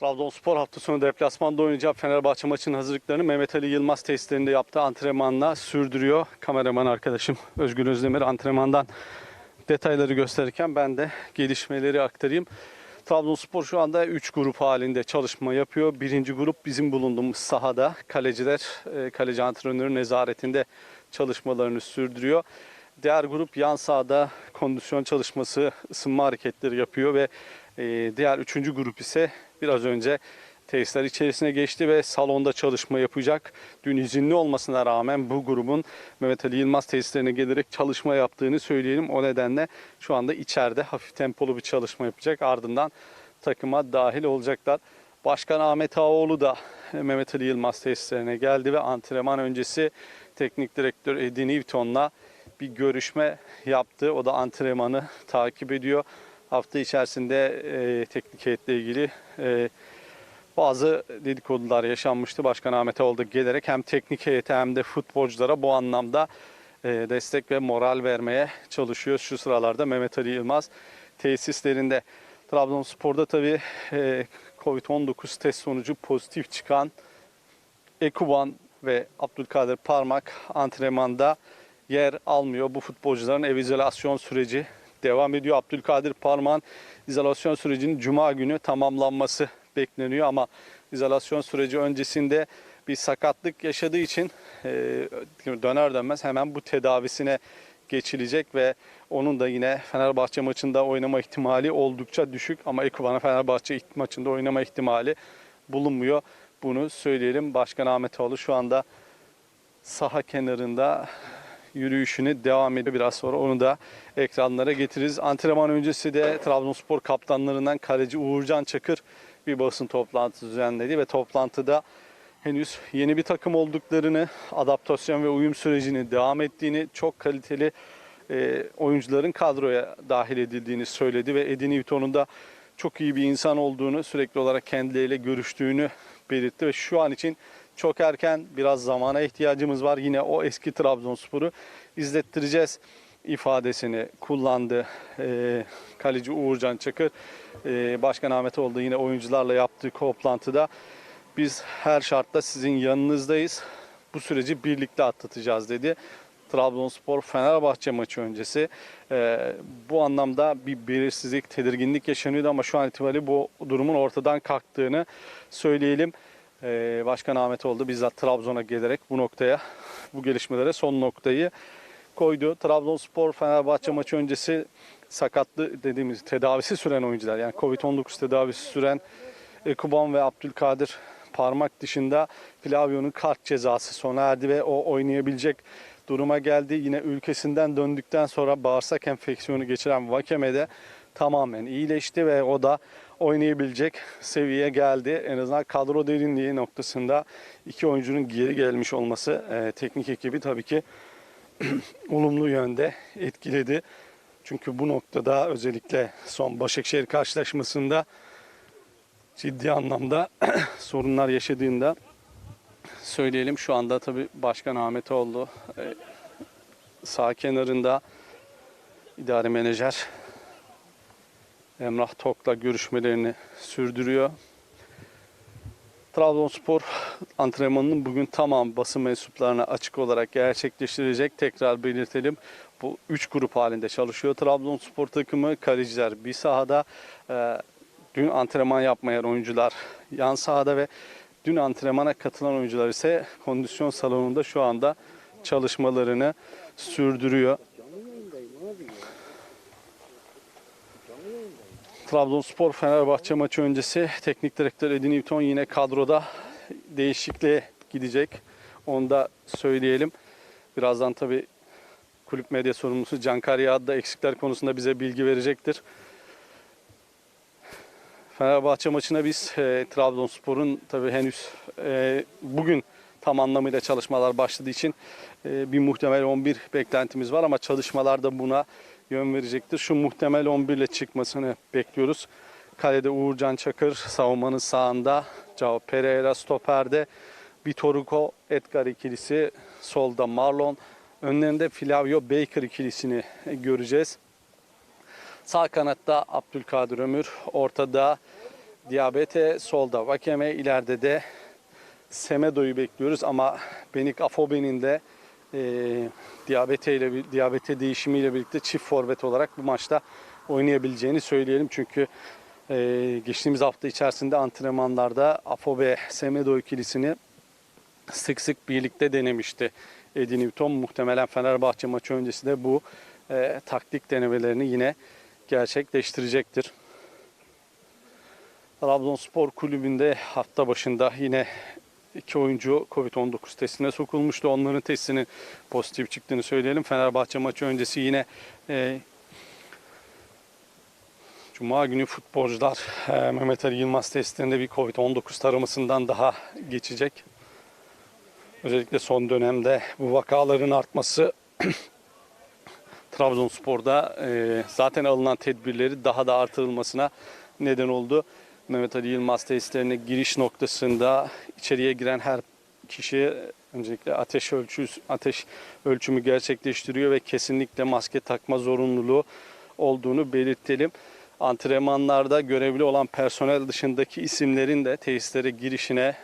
Trabzonspor hafta sonu deplasmanda oynayacağı Fenerbahçe maçının hazırlıklarını Mehmet Ali Yılmaz testlerinde yaptığı antrenmanla sürdürüyor. Kameraman arkadaşım Özgür Özdemir antrenmandan detayları gösterirken ben de gelişmeleri aktarayım. Trabzonspor şu anda 3 grup halinde çalışma yapıyor. Birinci grup bizim bulunduğumuz sahada. Kaleciler, e, kaleci antrenörü nezaretinde çalışmalarını sürdürüyor. Diğer grup yan sahada kondisyon çalışması, ısınma hareketleri yapıyor ve diğer üçüncü grup ise biraz önce tesisler içerisine geçti ve salonda çalışma yapacak. Dün izinli olmasına rağmen bu grubun Mehmet Ali Yılmaz tesislerine gelerek çalışma yaptığını söyleyelim. O nedenle şu anda içeride hafif tempolu bir çalışma yapacak. Ardından takıma dahil olacaklar. Başkan Ahmet Ağaoğlu da Mehmet Ali Yılmaz tesislerine geldi ve antrenman öncesi teknik direktör Eddie Newton'la bir görüşme yaptı. O da antrenmanı takip ediyor. Hafta içerisinde e, teknik heyetle ilgili e, bazı dedikodular yaşanmıştı. Başkan Ahmet da gelerek hem teknik heyete hem de futbolculara bu anlamda e, destek ve moral vermeye çalışıyor. Şu sıralarda Mehmet Ali Yılmaz tesislerinde. Trabzonspor'da tabii e, Covid-19 test sonucu pozitif çıkan Ekuban ve Abdülkadir Parmak antrenmanda yer almıyor. Bu futbolcuların ev izolasyon süreci devam ediyor. Abdülkadir Parmak'ın izolasyon sürecinin cuma günü tamamlanması bekleniyor ama izolasyon süreci öncesinde bir sakatlık yaşadığı için e, döner dönmez hemen bu tedavisine geçilecek ve onun da yine Fenerbahçe maçında oynama ihtimali oldukça düşük ama Ekuban'a Fenerbahçe maçında oynama ihtimali bulunmuyor. Bunu söyleyelim. Başkan Ahmet Ağaoğlu şu anda saha kenarında yürüyüşüne devam ediyor. Biraz sonra onu da ekranlara getiririz. Antrenman öncesi de Trabzonspor kaptanlarından kaleci Uğurcan Çakır bir basın toplantısı düzenledi ve toplantıda henüz yeni bir takım olduklarını, adaptasyon ve uyum sürecinin devam ettiğini, çok kaliteli e, oyuncuların kadroya dahil edildiğini söyledi ve Eddie Newton'un da çok iyi bir insan olduğunu, sürekli olarak kendileriyle görüştüğünü belirtti ve şu an için çok erken biraz zamana ihtiyacımız var. Yine o eski Trabzonspor'u izlettireceğiz ifadesini kullandı e, kaleci Uğurcan Çakır. E, Başkan Ahmet oldu yine oyuncularla yaptığı toplantıda. Biz her şartta sizin yanınızdayız. Bu süreci birlikte atlatacağız dedi. Trabzonspor Fenerbahçe maçı öncesi e, bu anlamda bir belirsizlik, tedirginlik yaşanıyordu ama şu an itibariyle bu durumun ortadan kalktığını söyleyelim. E, Başkan Ahmet oldu bizzat Trabzon'a gelerek bu noktaya, bu gelişmelere son noktayı koydu. Trabzonspor Fenerbahçe maçı öncesi sakatlı dediğimiz tedavisi süren oyuncular yani Covid-19 tedavisi süren Ekuban ve Abdülkadir parmak dışında Flavio'nun kart cezası sona erdi ve o oynayabilecek duruma geldi. Yine ülkesinden döndükten sonra bağırsak enfeksiyonu geçiren Vakeme de tamamen iyileşti ve o da oynayabilecek seviyeye geldi. En azından kadro derinliği noktasında iki oyuncunun geri gelmiş olması e, teknik ekibi tabii ki olumlu yönde etkiledi. Çünkü bu noktada özellikle son Başakşehir karşılaşmasında ciddi anlamda sorunlar yaşadığında söyleyelim. Şu anda tabii Başkan Ahmetoğlu e, sağ kenarında idare menajer Emrah Tok'la görüşmelerini sürdürüyor. Trabzonspor antrenmanının bugün tamam basın mensuplarına açık olarak gerçekleştirecek. Tekrar belirtelim. Bu üç grup halinde çalışıyor. Trabzonspor takımı kaleciler bir sahada, e, dün antrenman yapmayan oyuncular yan sahada ve dün antrenmana katılan oyuncular ise kondisyon salonunda şu anda çalışmalarını sürdürüyor. Trabzonspor Fenerbahçe maçı öncesi teknik direktör Edin Newton yine kadroda değişikliğe gidecek. Onu da söyleyelim. Birazdan tabii kulüp medya sorumlusu Can Yağdı da eksikler konusunda bize bilgi verecektir. Fenerbahçe maçına biz e, Trabzonspor'un tabii henüz e, bugün tam anlamıyla çalışmalar başladığı için e, bir muhtemel 11 beklentimiz var ama çalışmalar da buna yön verecektir. Şu muhtemel 11 ile çıkmasını bekliyoruz. Kalede Uğurcan Çakır, savunmanın sağında. Cao Pereira stoperde. Vitor Hugo, Edgar ikilisi. Solda Marlon. Önlerinde Flavio Baker ikilisini göreceğiz. Sağ kanatta Abdülkadir Ömür. Ortada Diabete solda, Vakeme ileride de Semedo'yu bekliyoruz ama Benik Afobe'nin de e, diyabete ile diyabete değişimiyle birlikte çift forvet olarak bu maçta oynayabileceğini söyleyelim. Çünkü e, geçtiğimiz hafta içerisinde antrenmanlarda Afobe Semedo ikilisini sık sık birlikte denemişti. Eddie Newton muhtemelen Fenerbahçe maçı öncesi de bu e, taktik denemelerini yine gerçekleştirecektir. Trabzonspor Kulübü'nde hafta başında yine iki oyuncu Covid-19 testine sokulmuştu. Onların testinin pozitif çıktığını söyleyelim. Fenerbahçe maçı öncesi yine e, Cuma günü futbolcular e, Mehmet Ali Yılmaz testinde bir Covid-19 taramasından daha geçecek. Özellikle son dönemde bu vakaların artması Trabzonspor'da e, zaten alınan tedbirleri daha da artırılmasına neden oldu. Mehmet Ali Yılmaz testlerine giriş noktasında içeriye giren her kişi öncelikle ateş ölçü ateş ölçümü gerçekleştiriyor ve kesinlikle maske takma zorunluluğu olduğunu belirtelim. Antrenmanlarda görevli olan personel dışındaki isimlerin de tesislere girişine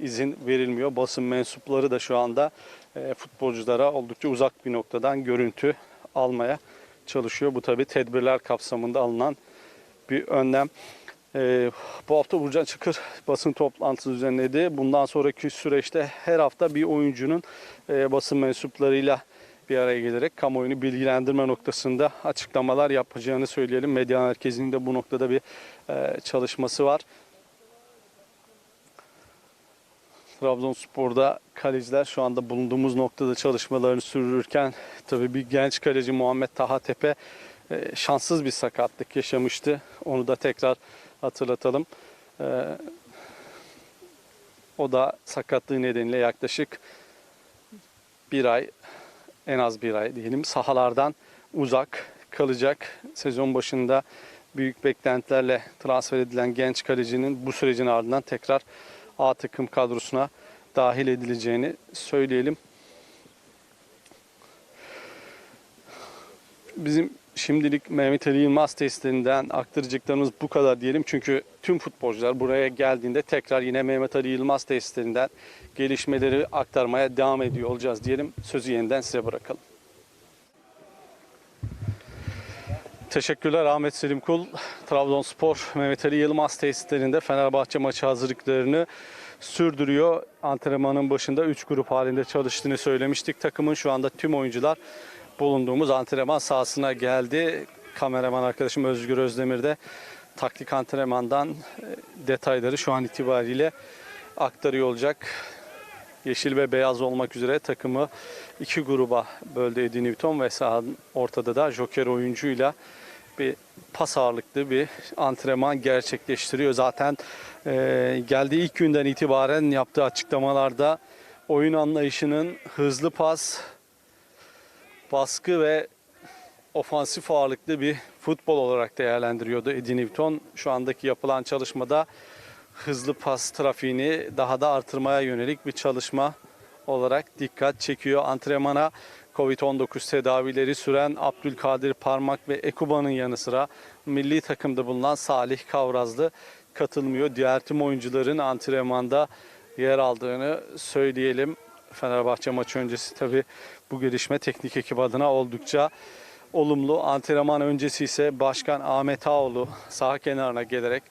izin verilmiyor. Basın mensupları da şu anda e, futbolculara oldukça uzak bir noktadan görüntü almaya çalışıyor. Bu tabi tedbirler kapsamında alınan bir önlem. E, bu hafta Burcan Çıkır basın toplantısı düzenledi. Bundan sonraki süreçte her hafta bir oyuncunun e, basın mensuplarıyla bir araya gelerek kamuoyunu bilgilendirme noktasında açıklamalar yapacağını söyleyelim. Medya merkezinin de bu noktada bir e, çalışması var. Trabzonspor'da kaleciler şu anda bulunduğumuz noktada çalışmalarını sürdürürken tabii bir genç kaleci Muhammed Taha Tepe e, şanssız bir sakatlık yaşamıştı. Onu da tekrar hatırlatalım. E, o da sakatlığı nedeniyle yaklaşık bir ay en az bir ay diyelim sahalardan uzak kalacak. Sezon başında büyük beklentilerle transfer edilen genç kalecinin bu sürecin ardından tekrar A takım kadrosuna dahil edileceğini söyleyelim. Bizim şimdilik Mehmet Ali Yılmaz testlerinden aktaracaklarımız bu kadar diyelim. Çünkü tüm futbolcular buraya geldiğinde tekrar yine Mehmet Ali Yılmaz testlerinden gelişmeleri aktarmaya devam ediyor olacağız diyelim. Sözü yeniden size bırakalım. Teşekkürler Ahmet Selim Kul. Trabzonspor Mehmet Ali Yılmaz tesislerinde Fenerbahçe maçı hazırlıklarını sürdürüyor. Antrenmanın başında 3 grup halinde çalıştığını söylemiştik. Takımın şu anda tüm oyuncular bulunduğumuz antrenman sahasına geldi. Kameraman arkadaşım Özgür Özdemir de taktik antrenmandan e, detayları şu an itibariyle aktarıyor olacak. Yeşil ve beyaz olmak üzere takımı iki gruba böldü Eddie Newton ve sahanın ortada da Joker oyuncuyla bir pas ağırlıklı bir antrenman gerçekleştiriyor. Zaten e, geldiği ilk günden itibaren yaptığı açıklamalarda oyun anlayışının hızlı pas, baskı ve ofansif ağırlıklı bir futbol olarak değerlendiriyordu Eddie Newton. Şu andaki yapılan çalışmada hızlı pas trafiğini daha da artırmaya yönelik bir çalışma olarak dikkat çekiyor. Antrenmana Covid-19 tedavileri süren Abdülkadir Parmak ve Ekuba'nın yanı sıra milli takımda bulunan Salih Kavrazlı katılmıyor. Diğer tüm oyuncuların antrenmanda yer aldığını söyleyelim. Fenerbahçe maçı öncesi tabi bu gelişme teknik ekip adına oldukça olumlu. Antrenman öncesi ise Başkan Ahmet Ağoğlu saha kenarına gelerek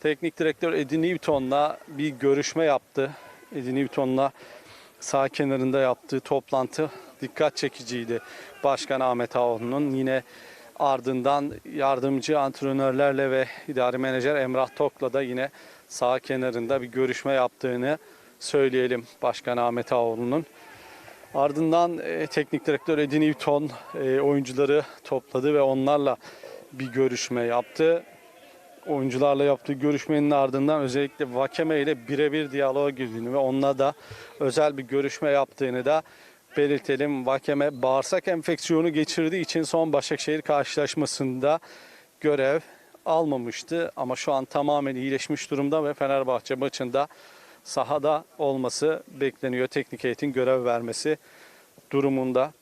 teknik direktör Eddie Newton'la bir görüşme yaptı. Eddie Newton'la sağ kenarında yaptığı toplantı dikkat çekiciydi. Başkan Ahmet Ağoğlu'nun yine ardından yardımcı antrenörlerle ve idari menajer Emrah Tok'la da yine sağ kenarında bir görüşme yaptığını söyleyelim Başkan Ahmet Ağoğlu'nun. Ardından e, teknik direktör Eddie Newton e, oyuncuları topladı ve onlarla bir görüşme yaptı. Oyuncularla yaptığı görüşmenin ardından özellikle Vakeme ile birebir diyaloğa girdiğini ve onunla da özel bir görüşme yaptığını da belirtelim. Vakeme bağırsak enfeksiyonu geçirdiği için son Başakşehir karşılaşmasında görev almamıştı. Ama şu an tamamen iyileşmiş durumda ve Fenerbahçe maçında sahada olması bekleniyor. Teknik heyetin görev vermesi durumunda.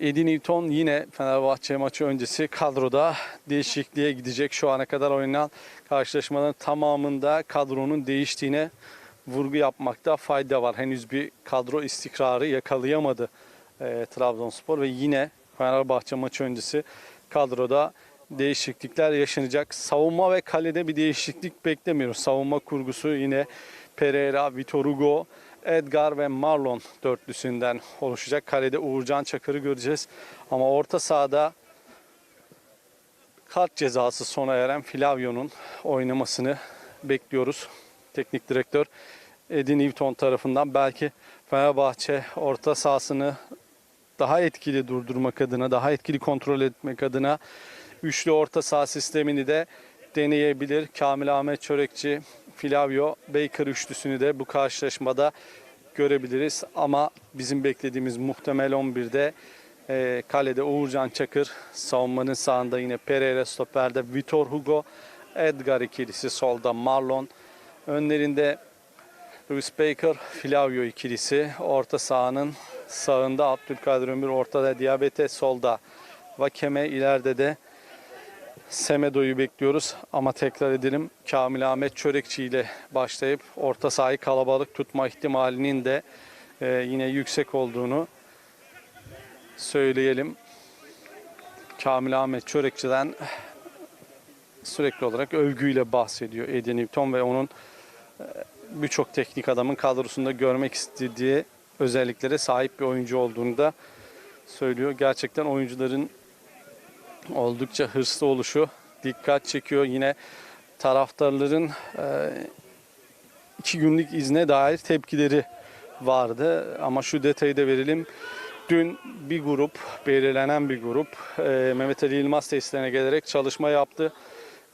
Eddie Newton yine Fenerbahçe maçı öncesi kadroda değişikliğe gidecek. Şu ana kadar oynanan karşılaşmaların tamamında kadronun değiştiğine vurgu yapmakta fayda var. Henüz bir kadro istikrarı yakalayamadı e, Trabzonspor ve yine Fenerbahçe maçı öncesi kadroda değişiklikler yaşanacak. Savunma ve kalede bir değişiklik beklemiyoruz. Savunma kurgusu yine Pereira, Vitor Hugo, Edgar ve Marlon dörtlüsünden oluşacak. Kalede Uğurcan Çakır'ı göreceğiz. Ama orta sahada kart cezası sona eren Flavio'nun oynamasını bekliyoruz. Teknik direktör Eddie Newton tarafından belki Fenerbahçe orta sahasını daha etkili durdurmak adına, daha etkili kontrol etmek adına üçlü orta saha sistemini de deneyebilir. Kamil Ahmet Çörekçi, Flavio, Baker üçlüsünü de bu karşılaşmada görebiliriz. Ama bizim beklediğimiz muhtemel 11'de e, kalede Uğurcan Çakır, savunmanın sağında yine Pereira stoperde Vitor Hugo, Edgar ikilisi solda Marlon, önlerinde Luis Baker, Flavio ikilisi, orta sahanın sağında Abdülkadir Ömür, ortada Diabete, solda Vakeme, ileride de Semedo'yu bekliyoruz ama tekrar edelim Kamil Ahmet Çörekçi ile başlayıp orta sahayı kalabalık tutma ihtimalinin de e, yine yüksek olduğunu söyleyelim. Kamil Ahmet Çörekçi'den sürekli olarak övgüyle bahsediyor Eddie Newton ve onun birçok teknik adamın kadrosunda görmek istediği özelliklere sahip bir oyuncu olduğunu da söylüyor. Gerçekten oyuncuların oldukça hırslı oluşu dikkat çekiyor. Yine taraftarların e, iki günlük izne dair tepkileri vardı. Ama şu detayı da verelim. Dün bir grup, belirlenen bir grup e, Mehmet Ali Yılmaz tesislerine gelerek çalışma yaptı.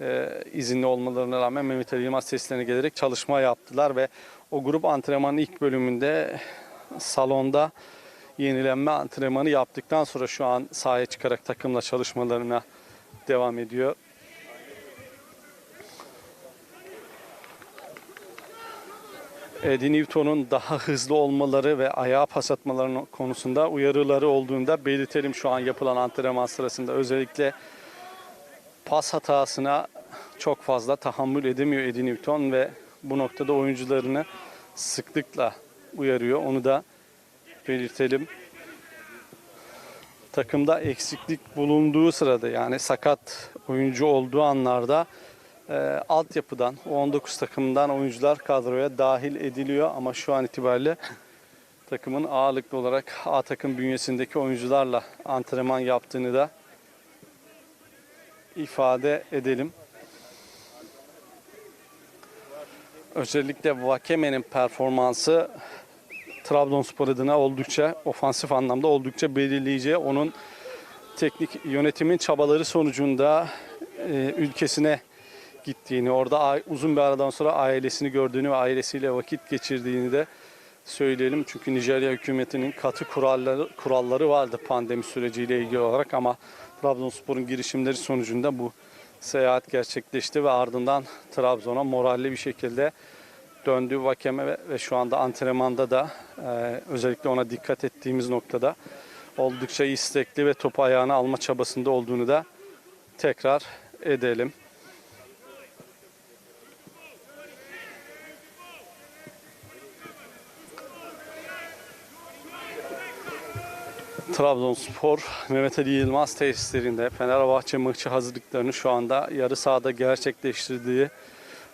E, izinli olmalarına rağmen Mehmet Ali Yılmaz tesislerine gelerek çalışma yaptılar ve o grup antrenmanın ilk bölümünde salonda yenilenme antrenmanı yaptıktan sonra şu an sahaya çıkarak takımla çalışmalarına devam ediyor. Eddie Newton'un daha hızlı olmaları ve ayağa pas atmalarının konusunda uyarıları olduğunda belirtelim şu an yapılan antrenman sırasında. Özellikle pas hatasına çok fazla tahammül edemiyor Eddie Newton ve bu noktada oyuncularını sıklıkla uyarıyor. Onu da belirtelim. Takımda eksiklik bulunduğu sırada yani sakat oyuncu olduğu anlarda e, altyapıdan, o 19 takımdan oyuncular kadroya dahil ediliyor ama şu an itibariyle takımın ağırlıklı olarak A takım bünyesindeki oyuncularla antrenman yaptığını da ifade edelim. Özellikle Vakeme'nin performansı Trabzonspor adına oldukça ofansif anlamda oldukça belirleyici. Onun teknik yönetimin çabaları sonucunda e, ülkesine gittiğini, orada uzun bir aradan sonra ailesini gördüğünü ve ailesiyle vakit geçirdiğini de söyleyelim. Çünkü Nijerya hükümetinin katı kuralları kuralları vardı pandemi süreciyle ilgili olarak ama Trabzonspor'un girişimleri sonucunda bu seyahat gerçekleşti ve ardından Trabzon'a moralli bir şekilde döndü Vakeme ve, ve şu anda antrenmanda da e, özellikle ona dikkat ettiğimiz noktada oldukça istekli ve topu ayağına alma çabasında olduğunu da tekrar edelim. Trabzonspor Mehmet Ali Yılmaz tesislerinde Fenerbahçe maçı hazırlıklarını şu anda yarı sahada gerçekleştirdiği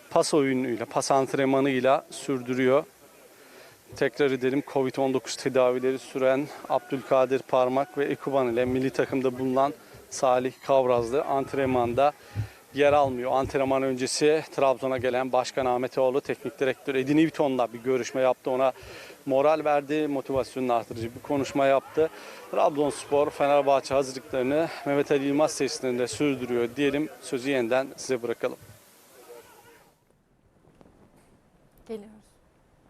pas oyunuyla, pas antrenmanıyla sürdürüyor. Tekrar edelim Covid-19 tedavileri süren Abdülkadir Parmak ve Ekuban ile milli takımda bulunan Salih Kavrazlı antrenmanda yer almıyor. Antrenman öncesi Trabzon'a gelen Başkan Ahmet Oğlu teknik direktör Edin Newton'la bir görüşme yaptı. Ona moral verdi, motivasyonunu artırıcı bir konuşma yaptı. Trabzonspor Fenerbahçe hazırlıklarını Mehmet Ali Yılmaz tesislerinde sürdürüyor diyelim. Sözü yeniden size bırakalım. Geliyorum.